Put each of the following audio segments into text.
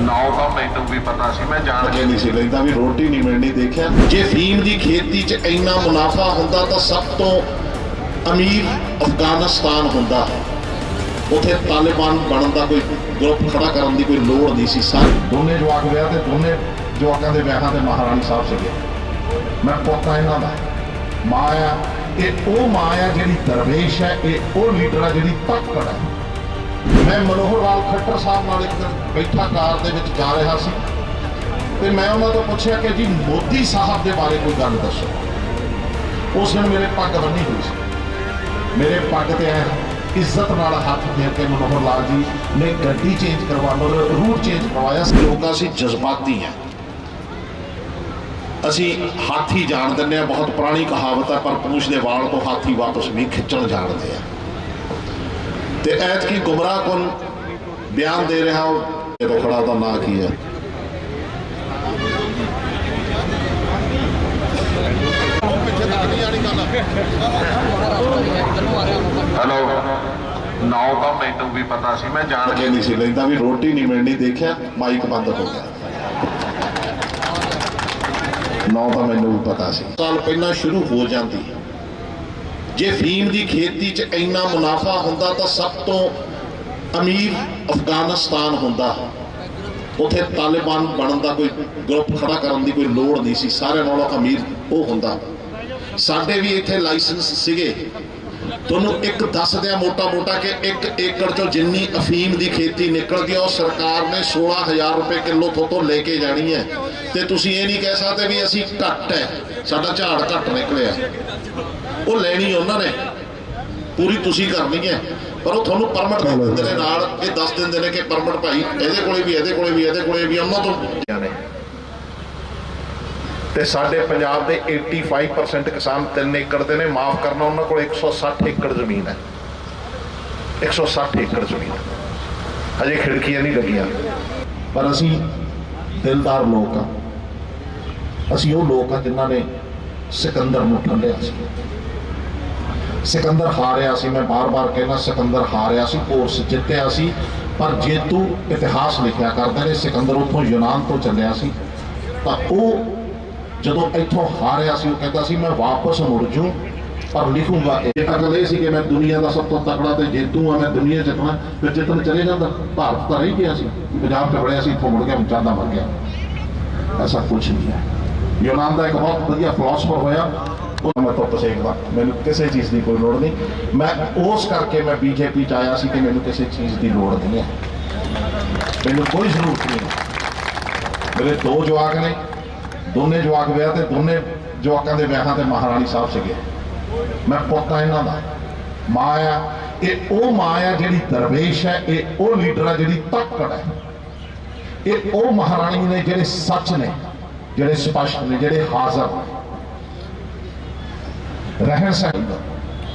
ਨਾਉ ਤਾਂ ਮੈਨੂੰ ਵੀ ਪਤਾ ਸੀ ਮੈਂ ਜਾਣ ਕੇ ਨਹੀਂ ਸੀ ਲੈਂਦਾ ਵੀ ਰੋਟੀ ਨਹੀਂ ਮਿਲਣੀ ਦੇਖਿਆ। ਜੇ ਫੀਮ ਦੀ ਖੇਤੀ 'ਚ ਇੰਨਾ ਮੁਨਾਫਾ ਹੁੰਦਾ ਤਾਂ ਸਭ ਤੋਂ ਅਮੀਰ ਅਫਗਾਨਿਸਤਾਨ ਹੁੰਦਾ ਉਥੇ ਤਾਲਿਬਾਨ ਬਣਨ ਦਾ ਕੋਈ ਗਰੁੱਪ ਖੜਾ ਕਰਨ ਦੀ ਕੋਈ ਲੋੜ ਨਹੀਂ ਸੀ। ਸਰ ਦੋਨੇ ਜਵਾਕ ਵਿਆਹ ਤੇ ਦੋਨੇ ਜਵਾਕਾਂ ਦੇ ਵਿਆਹਾਂ ਤੇ ਮਹਾਰਾਣੀ ਸਾਹਿਬ ਸੀਗੇ। ਮੈਂ ਪੋਤਾ ਇਹਨਾਂ ਦਾ। ਮਾਂ ਆ। ਇਹ ਉਹ ਮਾਂ ਆ ਜਿਹੜੀ ਦਰਵੇਸ਼ ਹੈ ਇਹ ਉਹ ਲੀਡਰ ਆ ਜਿਹੜੀ ਤੱਕੜ ਹੈ। ਮੈਂ ਮਨੋਹਰ ਲਾਲ ਖੱਟਰ ਸਾਹਿਬ ਨਾਲ ਇੱਕ ਬੈਠਾ ਕਾਰ ਦੇ ਵਿੱਚ ਜਾ ਰਿਹਾ ਸੀ ਤੇ ਮੈਂ ਉਹਨਾਂ ਤੋਂ ਪੁੱਛਿਆ ਕਿ ਜੀ ਮੋਦੀ ਸਾਹਿਬ ਦੇ ਬਾਰੇ ਕੋਈ ਗੱਲ ਦੱਸੋ। ਉਸ ਦਿਨ ਮੇਰੇ ਪੱਗ ਬੰਨੀ ਹੋਈ ਸੀ। ਮੇਰੇ ਪੱਗ ਤੇ ਐ ਇੱਜ਼ਤ ਨਾਲ ਹੱਥ ਫੇਰ ਕੇ ਮਨੋਹਰ ਲਾਲ ਜੀ ਨੇ ਗੱਡੀ ਚੇਂਜ ਕਰਵਾ ਮਤਲਬ ਰੂਟ ਚੇਂਜ ਕਰਵਾਇਆ ਸੀ। ਲੋਕਾਂ ਸੀ ਜਜ਼ਬਾਤੀ ਆ ਅਸੀਂ ਹਾਥੀ ਜਾਣ ਦਿੰਦੇ ਆ ਬਹੁਤ ਪੁਰਾਣੀ ਕਹਾਵਤ ਹੈ, ਪਰ ਪੂਛ ਦੇ ਵਾਲ ਤੋਂ ਹਾਥੀ ਵਾਪਸ ਨਹੀਂ ਖਿੱਚਣ ਜਾਣਦੇ ਆ। ਤੇ ਐਤ ਕੀ ਗੁੰਮਰਾਹ ਕੁਨ ਬਿਆਨ ਦੇ ਰਿਹਾ ਉਹ ਜਦੋਂ ਖੜਾ ਦਾ ਨਾਂ ਕੀ ਹੈ? ਹੈਲੋ ਨਾਉ ਤਾਂ ਮੈਨੂੰ ਵੀ ਪਤਾ ਸੀ ਮੈਂ ਜਾਣ ਕੇ ਨਹੀਂ ਸੀ ਲੈਂਦਾ ਵੀ ਰੋਟੀ ਨਹੀਂ ਮਿਲਣੀ ਦੇਖਿਆ ਮਾਈਕ ਬੰਦ ਹੋ ਗਿਆ। ਨੌ ਤਾਂ ਮੈਨੂੰ ਵੀ ਪਤਾ ਸੀ। ਸਾਲ ਪਹਿਲਾਂ ਸ਼ੁਰੂ ਹੋ ਜਾਂਦੀ। ਜੇ ਫੀਮ ਦੀ ਖੇਤੀ 'ਚ ਇੰਨਾ ਮੁਨਾਫਾ ਹੁੰਦਾ ਤਾਂ ਸਭ ਤੋਂ ਅਮੀਰ ਅਫਗਾਨਿਸਤਾਨ ਹੁੰਦਾ। ਉਥੇ ਤਾਲਿਬਾਨ ਬਣਨ ਦਾ ਕੋਈ ਗਰੁੱਪ ਖੜਾ ਕਰਨ ਦੀ ਕੋਈ ਲੋੜ ਨਹੀਂ ਸੀ। ਸਾਰਿਆਂ ਨਾਲੋਂ ਅਮੀਰ ਉਹ ਹੁੰਦਾ। ਸਾਡੇ ਵੀ ਇੱਥੇ ਲਾਇਸੈਂਸ ਸੀਗੇ। ਤੁਹਾਨੂੰ ਇੱਕ ਦੱਸ ਦਿਆਂ ਮੋਟਾ ਮੋਟਾ ਕਿ ਇੱਕ ਏਕੜ ਚੋਂ ਜਿੰਨੀ ਅਫੀਮ ਦੀ ਖੇਤੀ ਨਿਕਲਦੀ ਆ ਉਹ ਸਰਕਾਰ ਨੇ 16000 ਰੁਪਏ ਕਿਲੋ ਤੋਂ ਤੋਂ ਲੈ ਕੇ ਜਾਣੀ ਹੈ। ਤੇ ਤੁਸੀਂ ਇਹ ਨਹੀਂ ਕਹਿ ਸਕਦੇ ਵੀ ਅਸੀਂ ਘੱਟ ਹੈ ਸਾਡਾ ਝਾੜ ਘੱਟ ਨਿਕਲਿਆ। ਉਹ ਲੈਣੀ ਉਹਨਾਂ ਨੇ। ਪੂਰੀ ਤੁਸੀਂ ਕਰਨੀ ਹੈ। ਪਰ ਉਹ ਤੁਹਾਨੂੰ ਪਰਮਿਟ ਦੇ ਦਿੰਦੇ ਨੇ ਨਾਲ ਇਹ ਦੱਸ ਦਿੰਦੇ ਨੇ ਕਿ ਪਰਮਿਟ ਭਾਈ ਇਹਦੇ ਕੋਲੇ ਵੀ ਇਹਦੇ ਕੋਲੇ ਵੀ ਇਹਦੇ ਕੋਲੇ ਵੀ ਉਹਨਾਂ ਤੋਂ ਨੇ ਤੇ ਸਾਡੇ ਪੰਜਾਬ ਦੇ 85% ਕਿਸਾਨ 3 ਏਕੜ ਦੇ ਨੇ, ਮਾਫ ਕਰਨਾ, ਉਹਨਾਂ ਕੋਲ 160 ਏਕੜ ਜ਼ਮੀਨ ਹੈ। 160 ਏਕੜ ਜ਼ਮੀਨ। ਹਜੇ ਖਿੜਕੀਆਂ ਨਹੀਂ ਲੱਗੀਆਂ। ਪਰ ਅਸੀਂ ਦਿਲਦਾਰ ਲੋਕ ਆ ਅਸੀਂ ਉਹ ਲੋਕ ਆ ਜਿਨ੍ਹਾਂ ਨੇ ਸਿਕੰਦਰ ਨੂੰ ਠੰਡਿਆ ਸੀ। ਸਿਕੰਦਰ ਹਾਰਿਆ ਸੀ, ਮੈਂ ਬਾਰ-ਬਾਰ ਕਹਿੰਦਾ ਸਿਕੰਦਰ ਹਾਰਿਆ ਸੀ ਕੋਰਸ ਜਿੱਤਿਆ ਸੀ। ਪਰ ਜੇਤੂ ਇਤਿਹਾਸ ਲਿਖਿਆ ਕਰਦੇ ਨੇ ਸਿਕੰਦਰ ਉੱਥੋਂ ਯੂਨਾਨ ਤੋਂ ਚੱਲਿਆ ਸੀ। ਤਾਂ ਉਹ ਜਦੋਂ ਇੱਥੋਂ ਹਾਰਿਆ ਸੀ, ਉਹ ਕਹਿੰਦਾ ਸੀ, ਮੈਂ ਵਾਪਸ ਮੁੜ ਜੂ ਪਰ ਲਿਖੂੰਗਾ ਇਹ। ਅਗਲ ਇਹ ਸੀ ਕਿ ਮੈਂ ਦੁਨੀਆ ਦਾ ਸਭ ਤੋਂ ਤਕੜਾ ਤੇ ਜੇਤੂ ਆ ਮੈਂ ਦੁਨੀਆ ਜਿੱਤਣਾ, ਫਿਰ ਜਿੱਤਣ ਚਲੇ ਜਾਂਦਾ, ਭਾਰਤ ਤਾਂ ਰਹੀ ਗਿਆ ਸੀ। ਪੰਜਾਬ ਤੇ ਬੜਿਆ ਸੀ, ਇੱਥੋਂ ਮੁੜ ਗਿਆ ਚਾਂਦਾ ਮਰ ਗਿਆ। ਐਸਾ ਕੁਝ ਨਹੀਂ ਹੈ। ਯੂਨਾਨ ਦਾ ਇੱਕ ਬਹੁਤ ਵਧੀਆ ਫਿਲਾਸਫਰ ਹੋਇਆ, ਉਹ ਮੈਂ ਤੋਂ ਪਸੇਕਦਾ ਮੈਨੂੰ ਕਿਸੇ ਚੀਜ਼ ਦੀ ਕੋਈ ਲੋੜ ਨਹੀਂ। ਮੈਂ ਉਸ ਕਰਕੇ ਮੈਂ ਬੀਜੇਪੀ ਚ ਆਇਆ ਸੀ ਕਿ ਮੈਨੂੰ ਕਿਸੇ ਚੀਜ਼ ਦੀ ਲੋੜ ਨਹੀਂ ਹੈ। ਮੈਨੂੰ ਕੋਈ ਜ਼ਰੂਰਤ ਨਹੀਂ ਮੇਰੇ ਦੋ ਜਵਾਕ ਨੇ ਦੋਨੇ ਜਵਾਕ ਵਿਆਹ ਤੇ ਦੋਨੇ ਜਵਾਕਾਂ ਦੇ ਵਿਆਹਾਂ ਤੇ ਮਹਾਰਾਣੀ ਸਾਹਿਬ ਸੀਗੇ। ਮੈਂ ਪੋਤਾ ਇਹਨਾਂ ਦਾ। ਮਾਂ ਆ। ਇਹ ਉਹ ਮਾਂ ਆ ਜਿਹੜੀ ਦਰਵੇਸ਼ ਹੈ, ਇਹ ਉਹ ਲੀਡਰ ਆ ਜਿਹੜੀ ਤੱਕੜ ਹੈ। ਇਹ ਉਹ ਮਹਾਰਾਣੀ ਨੇ ਜਿਹੜੇ ਸੱਚ ਨੇ, ਜਿਹੜੇ ਸਪਸ਼ਟ ਨੇ, ਜਿਹੜੇ ਹਾਜ਼ਰ ਨੇ। ਰਹਿਣ ਸਹਿਣ ਦਾ।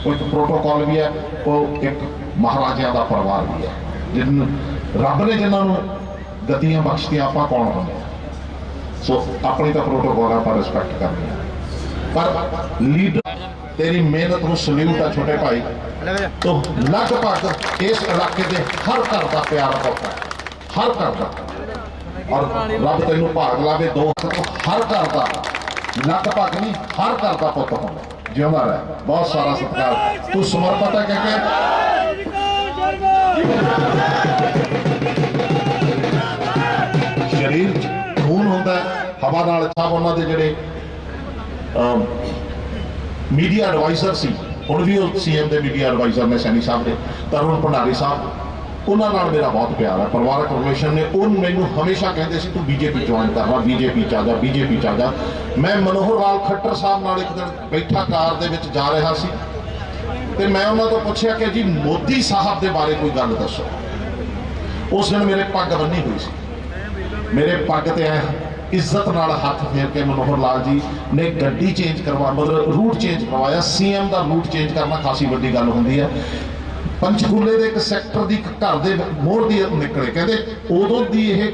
ਉਹ ਇੱਕ ਪ੍ਰੋਟੋਕਾਲ ਵੀ ਹੈ, ਉਹ ਇੱਕ ਮਹਾਰਾਜਿਆਂ ਦਾ ਪਰਿਵਾਰ ਵੀ ਹੈ। ਜਿਨ ਰੱਬ ਨੇ ਜਿਨ੍ਹਾਂ ਨੂੰ ਗਤੀਆਂ ਬਖਸ਼ਤੀਆਂ, ਆਪਾਂ ਕੌਣ ਹੁੰਦੇ ਆ? ਸੋ ਆਪਣੀ ਤਾਂ ਪ੍ਰੋਟੋਕਾਲ ਆਪਾਂ ਰਿਸਪੈਕਟ ਕਰਨੀ ਹੈ ਪਰ ਲੀਡਰ ਤੇਰੀ ਮਿਹਨਤ ਨੂੰ ਸਲੂਟ ਆ ਛੋਟੇ ਭਾਈ ਤੋ ਲਗਭਗ ਇਸ ਇਲਾਕੇ ਦੇ ਹਰ ਘਰ ਦਾ ਪਿਆਰ ਪੁੱਤ ਹੈ ਹਰ ਘਰ ਦਾ ਔਰ ਰੱਬ ਤੈਨੂੰ ਭਾਗ ਲਾਵੇ ਦੋ ਤੋਂ ਹਰ ਘਰ ਦਾ ਲਗਭਗ ਨਹੀਂ ਹਰ ਘਰ ਦਾ ਪੁੱਤ ਹੁੰਦਾ ਜਿਉਂਦਾ ਰਹਿ ਬਹੁਤ ਸਾਰਾ ਸਤਿਕਾਰ ਤੂੰ ਸਮਰਪਿਤ ਹੈ ਕਹਿ ਕੇ ਸਰੀਰ ਹਵਾ ਨਾਲ ਸਾਹਿਬ ਉਹਨਾਂ ਦੇ ਜਿਹੜੇ ਮੀਡੀਆ ਐਡਵਾਈਜ਼ਰ ਸੀ। ਹੁਣ ਵੀ ਉਹ ਸੀਐਮ ਦੇ ਮੀਡੀਆ ਐਡਵਾਈਜ਼ਰ ਨੇ ਸੈਣੀ ਸਾਹਿਬ ਦੇ। ਤਰੁਣ ਭੰਡਾਰੀ ਸਾਹਿਬ, ਉਹਨਾਂ ਨਾਲ ਮੇਰਾ ਬਹੁਤ ਪਿਆਰ ਹੈ। ਪਰਿਵਾਰਕ ਰਿਲੇਸ਼ਨ ਨੇ, ਉਹ ਮੈਨੂੰ ਹਮੇਸ਼ਾ ਕਹਿੰਦੇ ਸੀ, ਤੂੰ ਬੀਜੇਪੀ ਜੁਆਇਨ ਕਰ ਲੈ ਬੀਜੇਪੀ ਚ ਆ ਜਾ ਬੀਜੇਪੀ ਚ ਆ ਜਾ। ਮੈਂ ਮਨੋਹਰ ਲਾਲ ਖੱਟਰ ਸਾਹਿਬ ਨਾਲ ਇੱਕ ਦਿਨ ਬੈਠਾ ਕਾਰ ਦੇ ਵਿੱਚ ਜਾ ਰਿਹਾ ਸੀ। ਤੇ ਮੈਂ ਉਹਨਾਂ ਤੋਂ ਪੁੱਛਿਆ ਕਿ, ਜੀ, ਮੋਦੀ ਸਾਹਿਬ ਦੇ ਬਾਰੇ ਕੋਈ ਗੱਲ ਦੱਸੋ? ਉਸ ਦਿਨ ਮੇਰੇ ਪੱਗ ਬੰਨੀ ਹੋਈ ਸੀ। ਮੇਰੇ ਪੱਗ ਤੇ ਐ ਇੱਜ਼ਤ ਨਾਲ ਹੱਥ ਫੇਰ ਕੇ ਮਨੋਹਰ ਲਾਲ ਜੀ ਨੇ ਗੱਡੀ ਚੇਂਜ ਕਰਵਾ ਮਤਲਬ ਰੂਟ ਚੇਂਜ ਕਰਵਾਇਆ। ਸੀਐਮ ਦਾ ਰੂਟ ਚੇਂਜ ਕਰਨਾ ਖਾਸੀ ਵੱਡੀ ਗੱਲ ਹੁੰਦੀ ਹੈ। ਪੰਚਕੂਲੇ ਦੇ ਇੱਕ ਸੈਕਟਰ ਦੀ ਇੱਕ ਘਰ ਦੇ ਮੋੜ ਦੀ ਨਿਕਲੇ। ਕਹਿੰਦੇ ਉਦੋਂ ਦੀ ਇਹ